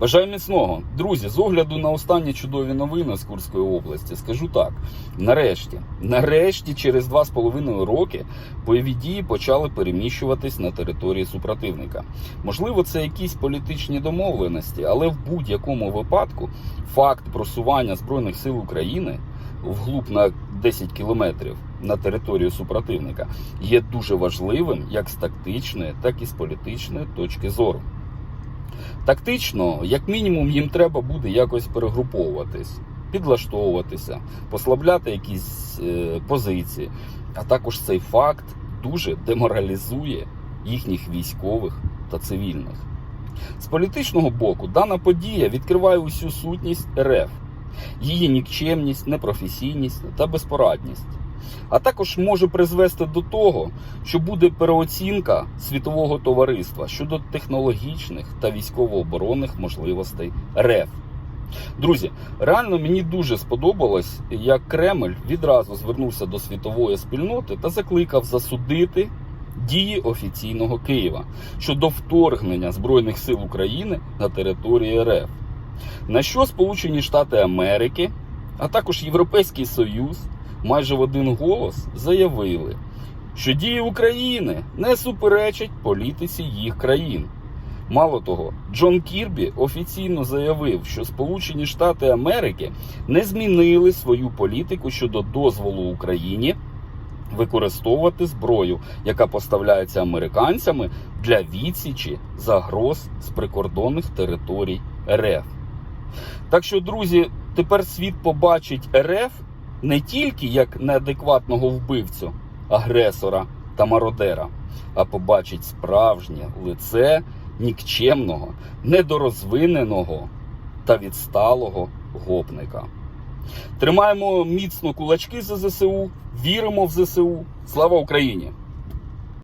Бажаю міцного. Друзі, з огляду на останні чудові новини з Курської області, скажу так: нарешті, нарешті, через два з половиною роки бойові дії почали переміщуватись на території супротивника. Можливо, це якісь політичні домовленості, але в будь-якому випадку факт просування Збройних сил України вглуб на 10 кілометрів на територію супротивника є дуже важливим як з тактичної, так і з політичної точки зору. Тактично, як мінімум, їм треба буде якось перегруповуватись, підлаштовуватися, послабляти якісь е, позиції. А також цей факт дуже деморалізує їхніх військових та цивільних. З політичного боку, дана подія відкриває усю сутність РФ, її нікчемність, непрофесійність та безпорадність. А також може призвести до того, що буде переоцінка світового товариства щодо технологічних та військово-оборонних можливостей РФ. Друзі, реально мені дуже сподобалось, як Кремль відразу звернувся до світової спільноти та закликав засудити дії офіційного Києва щодо вторгнення Збройних сил України на території РФ. На що Сполучені Штати Америки, а також Європейський Союз майже в один голос заявили, що дії України не суперечать політиці їх країн. Мало того, Джон Кірбі офіційно заявив, що Сполучені Штати Америки не змінили свою політику щодо дозволу Україні використовувати зброю, яка поставляється американцями для відсічі загроз з прикордонних територій РФ. Так що, друзі, тепер світ побачить РФ не тільки як неадекватного вбивцю, агресора та мародера, а побачить справжнє лице нікчемного, недорозвиненого та відсталого гопника. Тримаємо міцно кулачки за ЗСУ, віримо в ЗСУ. Слава Україні!